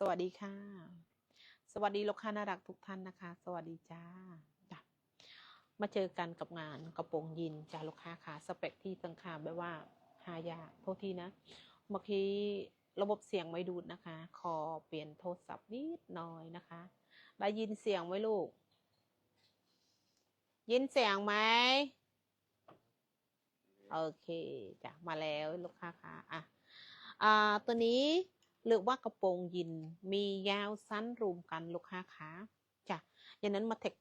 สวัสดีค่ะ สวัสดีลูกค้าน่ารักทุกท่านนะคะ สวัสดีจ้าจ้ะมาเจอกันกับงานกระโปรงยีนจ้าลูกค้าค่ะสเปคที่สังขารแบบว่าหายากโทษทีนะเมื่อกี้ระบบเสียงไม่ดูดนะคะ ขอเปลี่ยนโทรศัพท์นิดหน่อยนะคะ ได้ยินเสียงไหมลูก ยินเสียงไหมโอเคจ้ะมาแล้วลูกค้าค่ะอะอ่าตัวนี้ เรียกว่ากระโปรงยิน มียาวสั้นรวมกันลูกค้าคะจ้ะอย่างนั้นมาเทค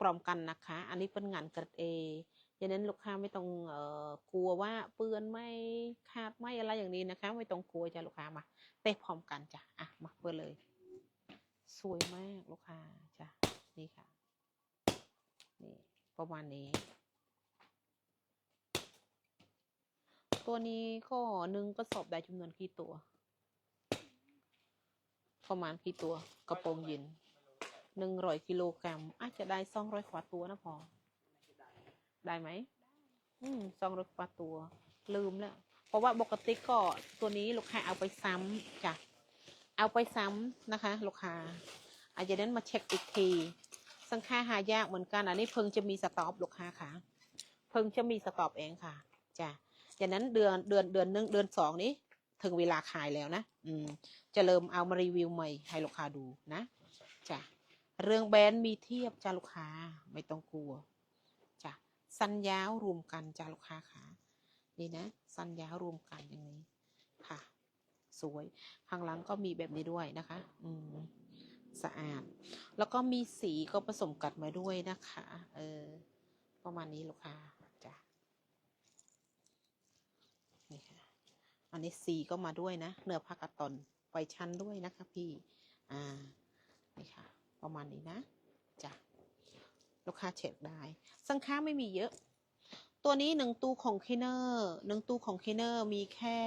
พร้อมกันนะคะ อันนี้เป็นงานเกระเออย่างนั้นลูกค้าไม่ต้องเอ่อกลัวว่าเปื้อนไม่ขาดไม่อะไรอย่างนี้นะคะ ไม่ต้องกลัวจ้ะลูกค้ามาเตะพร้อมกันจ้ะอะมาเปิดเลย สวยมากลูกค้าจ้ะนี่ค่ะนี่ประมาณนี้ ตัวนี้ก็หนึ่งกระสอบได้จำนวนกี่ตัว ประมาณกี่ตัวกระโปรงยินหนึ่งร้อยกิโลกรัมอาจจะได้สองร้อยกว่าตัวนะพอได้ไหมอืมสองร้อยกว่าตัว ลืมแล้วเพราะว่าปกติก็ตัวนี้ลูกค้าเอาไปซ้ำจ้ะเอาไปซ้ำนะคะ ลูกค้าอาจจะนั้นมาเช็คอีกทีสังค่าหายากเหมือนกันอันนี้เพิ่งจะมีสต็อปลูกค้าค่ะ เพิ่งจะมีสต็อปเองค่ะจ้ะจากนั้นเดือนเดือนเดือนหนึ่งเดือนสองนี้ ถึงเวลาขายแล้วนะ อืม จะเริ่มเอามารีวิวใหม่ให้ลูกค้าดูนะจ้ะเรื่องแบรนด์มีเทียบจ้าลูกค้าไม่ต้องกลัวจ้ะสัญญาวรวมกันจ้าลูกค้าค่ะนี่นะ สัญญาวรวมกันอย่างนี้ค่ะ สวยข้างหลังก็มีแบบนี้ด้วยนะคะ อืมสะอาด แล้วก็มีสีก็ผสมกันมาด้วยนะคะ เออ ประมาณนี้ลูกค้าจ้ะ นี่ค่ะ อันนี้สีก็มาด้วยนะ เนื้อผ้ากาตอนไวชั้นด้วยนะคะพี่ อ่า นี่ค่ะ ประมาณนี้นะ จ้ะ ลูกค้าเช็คได้ สังค้าไม่มีเยอะ ตัวนี้หนึ่งตู้ของเคเนอร์หนึ่งตู้ของเคเนอร์มีแค่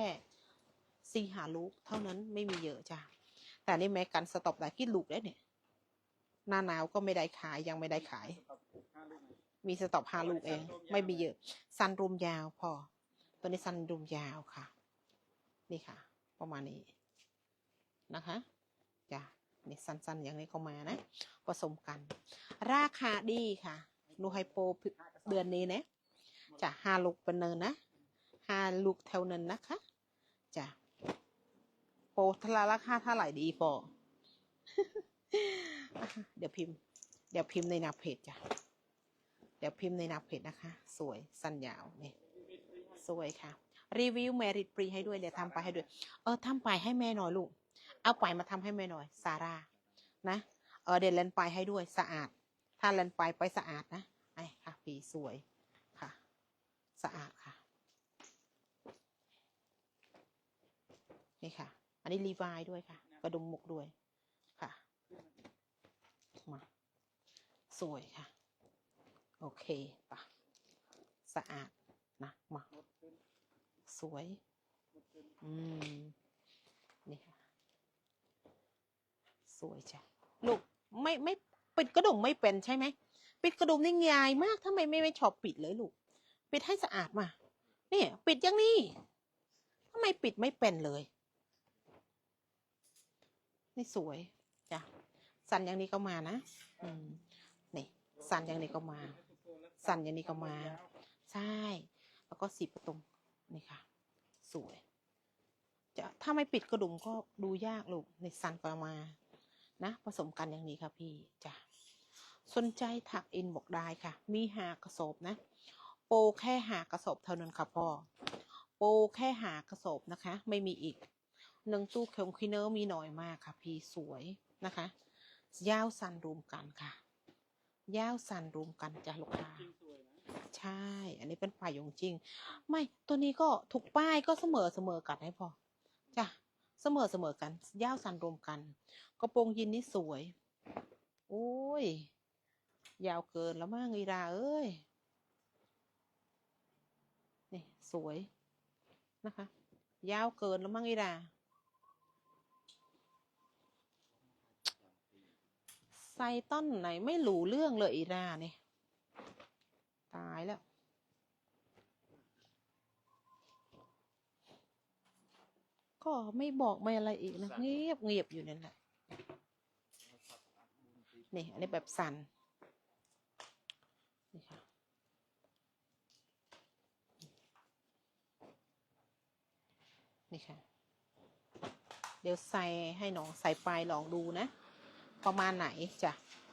สี่หาลูก เท่านั้นไม่มีเยอะจ้ะ แต่นี่แม้กันสต็อปได้กี่ลูกได้เนี่ย หน้าหนาวก็ไม่ได้ขายยังไม่ได้ขาย มีสต็อปห้าลูกเอง ไม่มีเยอะซันรุมยาวพอ ตัวนี้ซันรุมยาวค่ะ นี่ค่ะ ประมาณนี้นะคะจ้ะนี่สั้นๆ อย่างนี้เข้ามานะ ผสมกัน ราคาดีค่ะนูไฮโปเดือนนี้นะจะห้าลูกเป็นเนินนะห้าลูกแถวเนินนะคะจ้ะโปรทลาราคาเท่าไหร่ดีปอเดี๋ยวพิมพ์ เดี๋ยวพิมพ์ในหน้าเพจจ้ะเดี๋ยวพิมพ์ในหน้าเพจนะคะ สวยสั้นยาวนี่สวยค่ะ รีวิวแมริตปรีให้ด้วยเดี๋ยวทำไปให้ด้วย เออทำไปให้แม่หน่อยลูก เอาไปมาทำให้แม่หน่อยซาร่านะเออเดี๋ยวเลนไปให้ด้วยสะอาด ถ้าเลนไปไปสะอาดนะไอ้ค่ะปีสวยค่ะ สะอาดค่ะนี่ค่ะ อันนี้รีวายด้วยค่ะ กระดุมหมกด้วยค่ะมาสวยค่ะ โอเคปะสะอาดนะมา สวย อืม นี่ค่ะ สวยจ้ะ ลูก ไม่ไม่ปิดกระดุมไม่เป็นใช่ไหม ปิดกระดุมนี่ง่ายมากทำไมไม่ไม่ชอบปิดเลยลูก ปิดให้สะอาดมาเนี่ยปิดอย่างนี้ทำไมปิดไม่เป็นเลย นี่สวยจ้ะ สันอย่างนี้ก็มานะ อืม นี่ สันอย่างนี้ก็มา สันอย่างนี้ก็มา ใช่ แล้วก็สีประตรง นี่ค่ะ สวย จะถ้าไม่ปิดกระดุมก็ดูยากลูกในสันก็มานะ ผสมกันอย่างนี้ค่ะพี่จ้ะสนใจถักอินบอกได้ค่ะ มีหากระสอบนะ โปแค่หากระสอบเท่านั้นค่ะพ่อโปแค่หากระสอบนะคะ ไม่มีอีกหนึ่งตู้เคมคินเนอร์มีน้อยมากค่ะ พี่สวยนะคะ ยาวสันรวมกันค่ะ ยาวสันรวมกันจ้ะลูกค้า ใช่ อันนี้เป็นฝ่ายยงจริง ไม่ตัวนี้ก็ถูกป้ายก็เสมอเสมอกันให้พอจ้ะเสมอเสมอกันย่าวสันรวมกันกระโปรงยีนนี่สวยโอ้ย ยาวเกินแล้วมั้งอีราเอ้ยนี่สวยนะคะ ยาวเกินแล้วมั้งอีราใส่ต้นไหนไม่หลูเรื่องเลยอีราเนี่ย ตายแล้ว ก็ไม่บอกไม่อะไรอีกนะเงียบเงียบอยู่นั่นแหละนี่อันนี้แบบสันนี่ค่ะนี่ค่ะ เดี๋ยวใส่ให้น้องใส่ปลายลองดูนะ ประมาณไหนจ้ะเ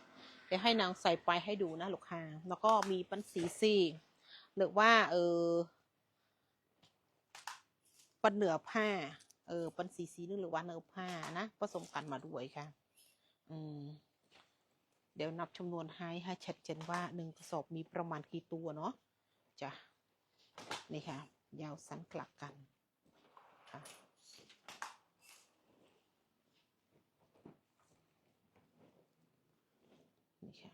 ดี๋ยวให้นางใส่ไปให้ดูนะลูกค้าแล้วก็มีปันสีซี่หรือว่าเออปันเหนือผ้า เออปันสีสีนึงหรือว่าเนื้อผ้านะผสมกันมาด้วยค่ะ อืมเดี๋ยวนับจำนวนให้ให้ชัดเจนว่าหนึ่งกระสอบมีประมาณกี่ตัวเนาะจ้ะนี่ค่ะ ยาวสั้นกลักกันค่ะ นี่ค่ะ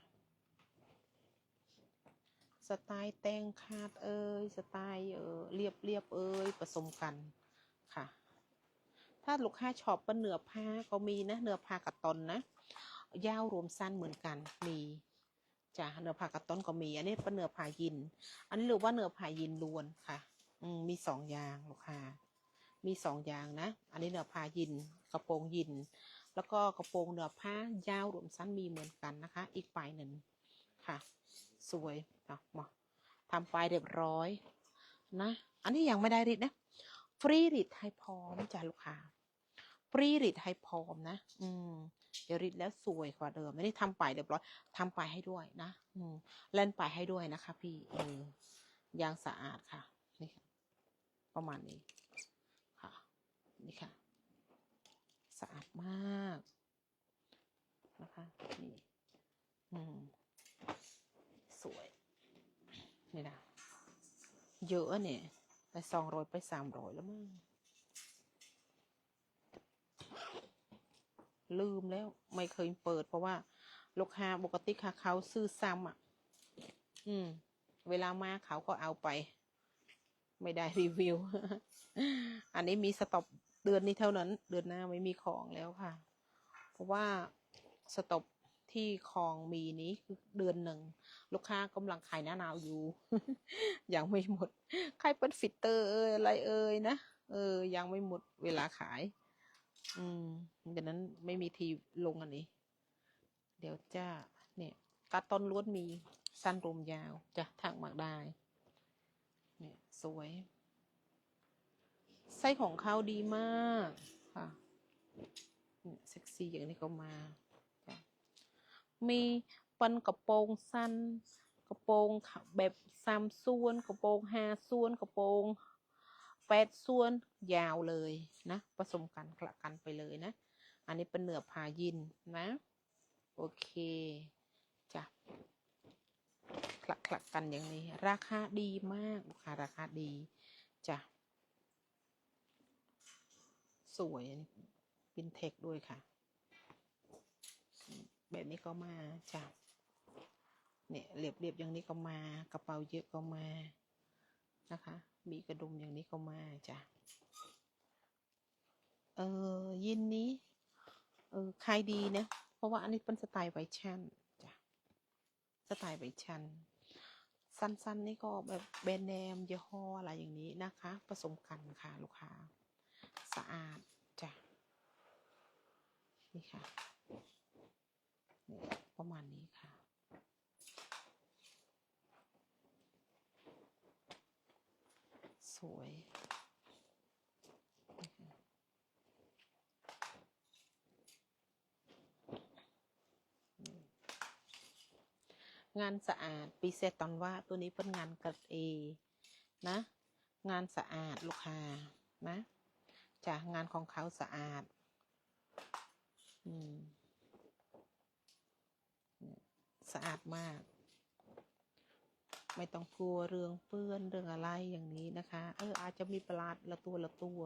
สไตล์แตงคาดเอ่ยสไตล์เออเรียบเรียบเอ่ยผสมกันค่ะ ถ้าลูกค้าชอบเป็นเนื้อผ้าก็มีนะเนื้อผ้ากับตนนะ ยาวรวมสั้นเหมือนกันมีจ้ะเนื้อผ้ากับต้นก็มี อันนี้เป็นเนื้อผ้ายิน อันนี้เรียกว่าเนื้อผ้ายินล้วนค่ะ อืมมีสองอย่างลูกค้า มีสองอย่างนะ อันนี้เนื้อผ้ายิน กระโปรงยิน แล้วก็กระโปรงเนื้อผ้ายาวรวมสั้นมีเหมือนกันนะคะ อีกปลายหนึ่งค่ะ สวยเอามาทำปลายเรียบร้อยนะ อันนี้ยังไม่ได้ริดนะ ฟรีริดให้พร้อมจ้ะลูกค้า ฟรีริดให้พร้อมนะ อืมเดี๋ยวริดแล้วสวยกว่าเดิม ไม่ได้ทำปเรียบร้อยทำปให้ด้วยนะ อืมเล่นไปให้ด้วยนะคะ พี่เออยางสะอาดค่ะ นี่ค่ะ ประมาณนี้ค่ะ นี่ค่ะ สะอาดมากนะคะ นี่ อืม นี่นะเยอะเนี่ยไปสองร้อยไปสามร้อยแล้วมั้งลืมแล้วไม่เคยเปิด เพราะว่า ลูกค้าปกติค่ะเขาซื้อซ้ำอะ อืม เวลามาเขาก็เอาไป ไม่ได้รีวิว อันนี้มีสต็อปเดือนนี้เท่านั้น เดือนหน้าไม่มีของแล้วค่ะ เพราะว่าสต็อป ที่คลองมีนี้เดือนหนึ่ง ลูกค้ากำลังขายหน้าหนาวอยู่ ยังไม่หมดใครเป็นฟิตเตอร์เอยอะไรเอยนะเออ ยังไม่หมดเวลาขาย อืมดังนั้นไม่มีทีลงอันนี้ เดี๋ยวจะเนี่ยตัดต้นล้วนมีสั้นรวมยาวจะถักหมากได้ เนี่ยสวย ไส้ของเขาดีมากค่ะเซ็กซี่อย่างนี้ก็มา มีปนกระโปรงสั้นกระโปรงแบบสามส่วนกระโปรงห้าส่วนกระโปรงแปดส่วนยาวเลยนะผสมกันคละกันไปเลยนะ อันนี้เป็นเนื้อผ้ายินนะโอเคจ้ะคละคละกันอย่างนี้ ราคาดีมากลูกค้าราคาดีจ้ะสวยวินเทคด้วยค่ะ แบบนี้ก็มาจ้ะเนี่ยเรียบเรียบๆอย่างนี้ก็มา กระเป๋าเยอะก็มานะคะ มีกระดุมอย่างนี้ก็มาจ้ะเออยินนี้เออขายดีนะเพราะว่าอันนี้เป็นสไตล์ไวชั่นจ้ะสไตล์ไวชั่นสั้นๆนี่ก็แบบแบรนด์เนมยี่ห้ออะไรอย่างนี้นะคะ ผสมกันค่ะลูกค้า สะอาดจ้ะนี่ค่ะ ประมาณนี้ค่ะ สวยงานสะอาดปีเซตอนว่าตัวนี้เป็นงานกัดเอนะ งานสะอาดลูกค้านะจ้ะงานของเขาสะอาด อืมเนี่ย สะอาดมาก ไม่ต้องกลัวเรื่องเปื้อนเรื่องอะไรอย่างนี้นะคะ เอออาจจะมีประหลาดละตัวละตัว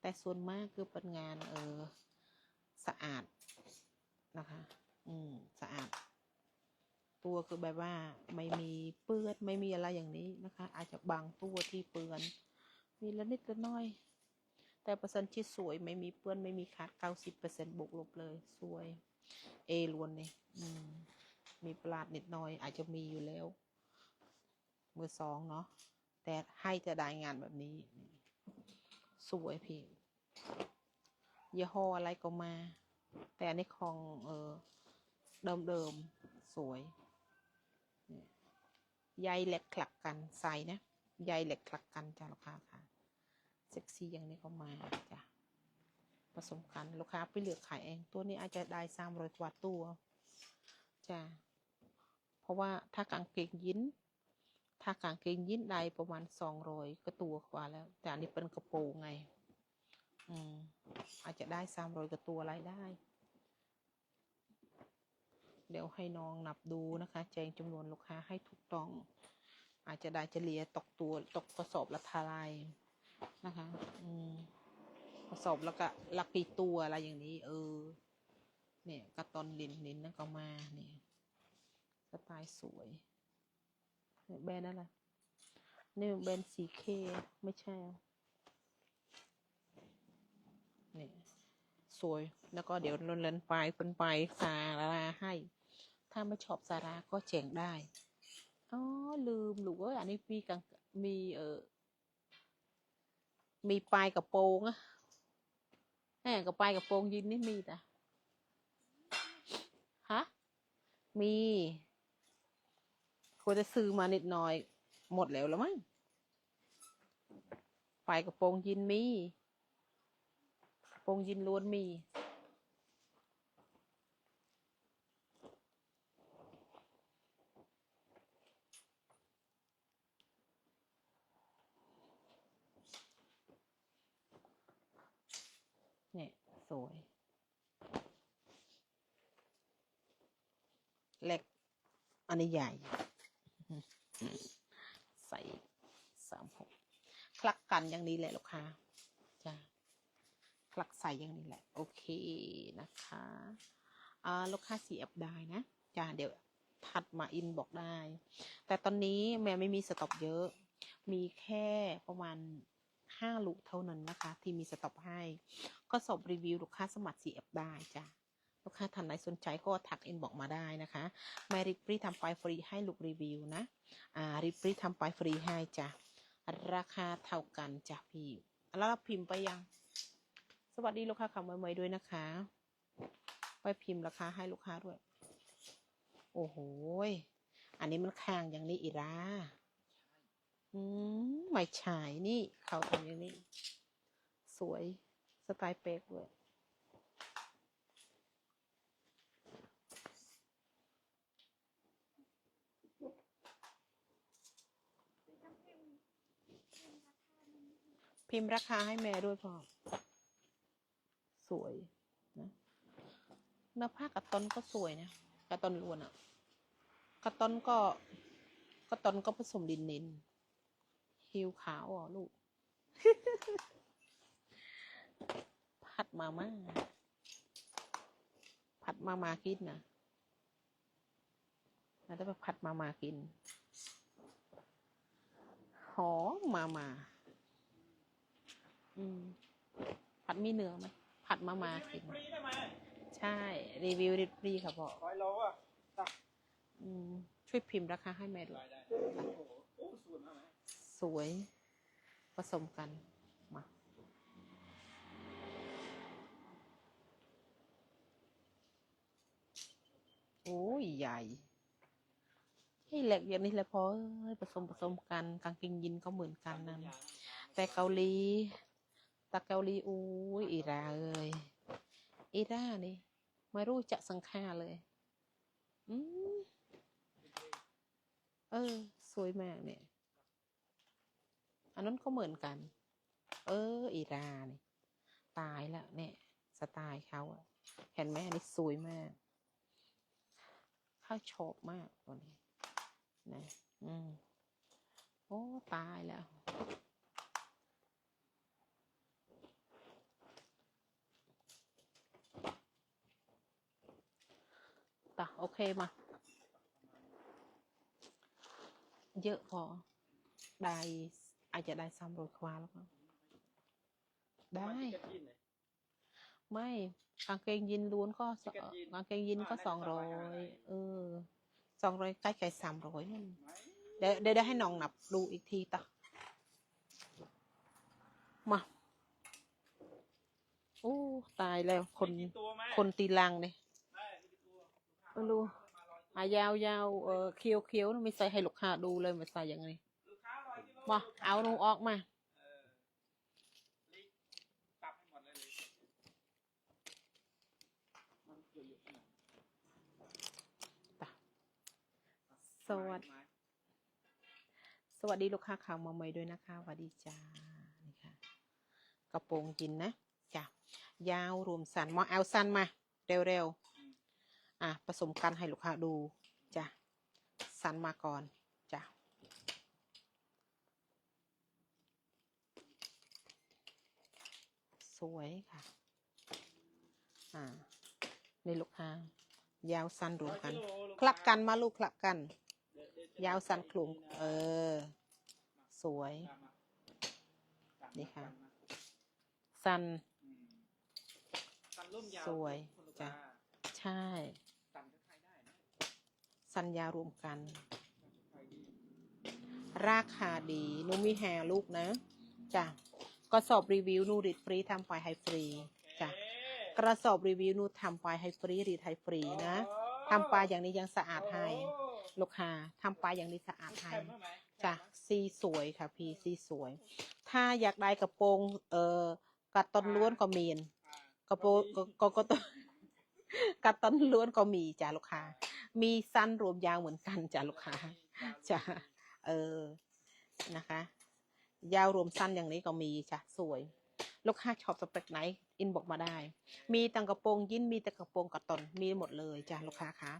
แต่ส่วนมากคือเป็นงาน เออสะอาดนะคะ อืมสะอาด ตัวคือแบบว่า ไม่มีเปื้อนไม่มีอะไรอย่างนี้นะคะ อาจจะบางตัวที่เปื้อน มีละนิดละน้อย แต่เปอร์เซ็นต์ที่สวยไม่มีเปื้อนไม่มีขาดเก้าสิบเปอร์เซ็นต์บวกลบเลย สวย เอล้วนเนี่ยอืม มีประหลาดนิดหน่อย อาจจะมีอยู่แล้วมือสองเนาะแต่ให้จะได้งานแบบนี้ สวยพี่ยี่ห้ออะไรก็มา แต่อันนี้ของเออเดิมๆ สวยเนี่ยใยเหล็กคลักกันใส่นะใยเหล็กคลักกันจ้าลูกค้าค่ะ เซ็กซี่อย่างนี้ก็มาจ้ะผสมกันลูกค้าไปเลือกขายเอง ตัวนี้อาจจะได้สามร้อยกว่าตัวจ้ะ ราะว่าถ้ากางเกงยินถ้ากางเกงยินได้ประมาณสองร้อยก็ตัวกว่าแล้ว แต่อันนี้เป็นกระโปรงไง อืมอาจจะได้สามร้อยกว่าตัวรายได้ เดี๋ยวให้น้องนับดูนะคะ แจ้งจำนวนลูกค้าให้ถูกต้อง อาจจะได้เฉลี่ยตกตัวตกกระสอบละทลายนะคะ อืมกระสอบแล้วก็ละกี่ตัวอะไรอย่างนี้ เออ เนี่ยกระตอนลินลินนั่นก็มาเนี่ย สไตล์สวย แบรนด์อะไรนี่แบรนด์สีเคไม่ใช่เนี่ยสวย แล้วก็เดี๋ยวลนเลนไปคนไปสาราให้ ถ้าไม่ชอบสาราก็แจงได้ อ๋อ ลืมหรือว่าอันนี้มีกังมีเออมีปลายกระโปรงอะแหมกับปลายกระโปรงยินนี่มีแต่ฮะ มี ควรจะซื้อมานิดหน่อย หมดแล้วแล้วมั้งปกระโปรงยินมีกระโปรงยินล้วนมีเนี่ยสวยเล็กอันนี้ใหญ่ ใส่สามหกคลักกันอย่างนี้แหละลูกค้าจ้าคลักใส่อย่างนี้แหละ โอเคนะคะอ่าลูกค้าสีแอบได้นะจ้าเดี๋ยวถัดมาอินบอกได้ แต่ตอนนี้แม่ไม่มีสต็อกเยอะ มีแค่ประมาณห้าลูกเท่านั้นนะคะ ที่มีสต็อกให้ ก็สอบรีวิวลูกค้าสมัคร CF ได้จ้ะ ลูกค้าท่านไหนสนใจก็ทักอินบอกมาได้นะคะแมริปรีทำไปฟรีให้ลูกรีวิวนะอ่าริปรีทำไปฟรีให้จ้ะราคาเท่ากันจ้ะพี่แล้วเราพิมพ์ไปยัง สวัสดีลูกค้าขับใหม่ๆด้วยนะคะ ไปพิมพ์ราคาให้ลูกค้าด้วย โอ้โหอันนี้มันค้างอย่างนี้อีราอืมไม่ใช่นี่เขาทำอย่างนี้ สวย สไตล์เป๊กด้วย พิมพ์ราคาให้แม่ด้วยพอ สวยนะเนื้อผ้ากระตอนก็สวยนะกระตอนล้วนอะกระตอนก็กระตอนก็ผสมดินเน้นฮิวขาวอะลูก ผัดมาม่าผัดมามากินนะแล้วได้ไปผัดมามากิน หอมมามา อืม ผัดมีเนื้อไหมผัดมามากินฟรีได้ไหมใช่ รีวิวริบรีค่ะพ่อร้อยโลอะอืม ช่วยพิมพ์ราคาให้แม่ด้วยได้สวย ผสมกัน มาโอ้ยใหญ่นี่แหละอย่างนี้แหละพอเอ้ยผสมผสมกันกางเกงยินก็เหมือนกันนั่นแต่เกาหลี แต่เกาหลีอุ้ยอีราเอ้ยอีรานี่ไม่รู้จะสังค่าเลยอืมเออ สวยมากเนี่ย อันนั้นก็เหมือนกัน เออ อีราเนี่ยตายแล้วเนี่ย สไตล์เขาอะเห็นไหมอันนี้สวยมากข้าชอบมากตัวนี้นะอืมโอ้ ตายแล้ว ตะโอเคมา เยอะพอ ได้ อาจจะได้ซ้ำโรยควาแล้วก็ได้เก็ตยินเลยไม่กางเกงยินล้วนก็สแจ็คเก็ตยีนกางเกงยินก็อ่าสองร้อได้สบายยได้เออสองร้อยใกล้ไก่สามร้อยนั่นไหมเดี๋ยวเดี๋ยวเดี๋ยวให้น้องนับดูอีกทีตะมาโอ้ตายแล้วคนมีกี่ตัวไหมคนตีลังเนี่ย ได้มีกี่ตัวเอไม่รู้อะยาวยาวเออเคี้ยวเคี้ยวไม่ใส่ให้ลูกค้าดูเลยมาใส่ยังไงลูกค้าร้อยกิโลมาเอาหนูออกมาเออลิปรับให้หมดเลยลิมันเกี่ยวอยู่ที่ไหนสวัสดีสวัสดีลูกค้าข่าวมาใหม่ด้วยนะคะสวัสดีจ้านี่ค่ะกระโปรงยินนะจ้ะยาวรวมสันมาเอาสันมา เร็วๆ อะผสมกันให้ลูกค้าดูจ้ะสันมาก่อนจ้ะสวยค่ะ อ่าในลูกค้ายาวสันรวมกัน คลักกันมาลูกคลักกัน ยาวสันคลุมเออ สวย นี่ค่ะ สันสันร่มยาวสวย จ้ะ ใช่ สันก็ใช้ได้นะ สัญญารวมกัน ราคาดีนูมีแฮลูกนะจ้ะกระสอบรีวิวนูรีดฟรีทำไปให้ฟรีจ้ะกระสอบรีวิวนูทำไปให้ฟรีรีดให้ฟรีนะทำไปอย่างนี้ยังสะอาดให้ลูกค้าทำไปอย่างนี้สะอาดให้แข็งไหมจ้ะสีสวยค่ะพี่สีสวย ถ้าอยากได้กระโปรงเอ่อกัดตอนล้วนก็มีนกระโปรงก็ก็ต้องกัดตอนล้วนก็มีจ้ะลูกค้า มีสั้นรวมยาวเหมือนกันจ้ะลูกค้าจ้ะเออนะคะ ยาวรวมสั้นอย่างนี้ก็มีจ้ะสวย ลูกค้าชอบสเปคไหนอินบอกมาได้ มีตังกระโปรงยินมีแต่กระโปรงกระตอนมีหมดเลยจ้ะลูกค้าคะ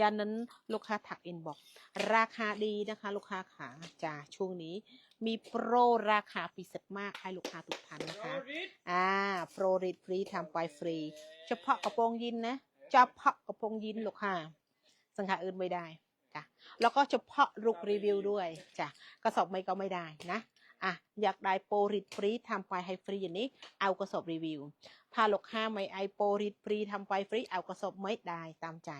ยานั้นลูกค้าถักอินบอก ราคาดีนะคะ ลูกค้าขาจ้ะช่วงนี้ มีโปรราคาพิเศษมากให้ลูกค้าทุกท่านนะคะโรริสอ่าโปรริดฟรีทำไปฟรี เฉพาะกระโปรงยินนะเฉพาะกระโปรงยินลูกค้า สังหาอื่นไม่ได้จ้ะแล้วก็เฉพาะลูกรีวิวด้วยจ้ะกระสอบไม่ก็ไม่ได้นะอะอยากได้โปรริดฟรีทำไปให้ฟรีอย่างนี้ เอากระสอบรีวิว ถ้าลูกค้าไม่ไอโปรริดฟรีทำไปฟรีเอากระสอบไม่ได้ตามใจ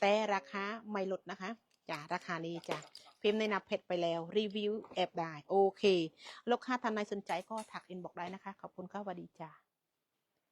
แต่ราคาไม่ลดนะคะจ้ะราคานี้จ้ะพิมพ์ในนับเพจไปแล้วรีวิวแอบได้โอเค ลูกค้าท่านใดสนใจก็ทักอินบอกได้นะคะ ขอบคุณค่ะสวัสดีจ้ะ